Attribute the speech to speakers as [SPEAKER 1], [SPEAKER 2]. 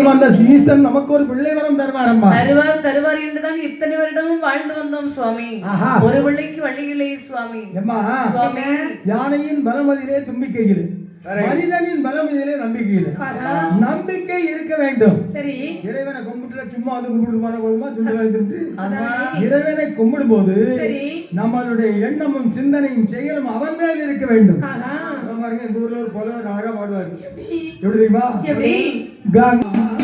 [SPEAKER 1] நிச்சயம் அந்த ஈசன் நமக்கு ஒரு பிள்ளை வரம் தருவாரம்மா.
[SPEAKER 2] தருவார் தருவார் என்றுதான் இத்தனை வருடமும் வாழ்ந்து வந்தோம் சுவாமி.
[SPEAKER 1] ஆஹா.
[SPEAKER 2] ஒரு பிள்ளைக்கு வழி இல்லை சுவாமி.
[SPEAKER 1] எம்மா
[SPEAKER 2] சுவாமி.
[SPEAKER 1] யானையின் பலமதிலே தும்பிக்கையில். மனிதனின் பலமதிலே நம்பிக்கையில். நம்பிக்கை இருக்க வேண்டும்.
[SPEAKER 3] சரி.
[SPEAKER 1] இறைவனை கும்பிட்டுல சும்மா வந்து கும்பிட்டு போன போதுமா?
[SPEAKER 2] அதான்.
[SPEAKER 1] இறைவனை கும்பிடும் போது
[SPEAKER 3] சரி.
[SPEAKER 1] நம்மளுடைய எண்ணமும் சிந்தனையும் செயலும் அவன் மேல் இருக்க வேண்டும். பாருங்க இந்த ஊர்ல ஒரு புலவர் அழகா பாடுவார்.
[SPEAKER 3] எப்படி?
[SPEAKER 1] எப்படி தெரியுமா?
[SPEAKER 3] எப்படி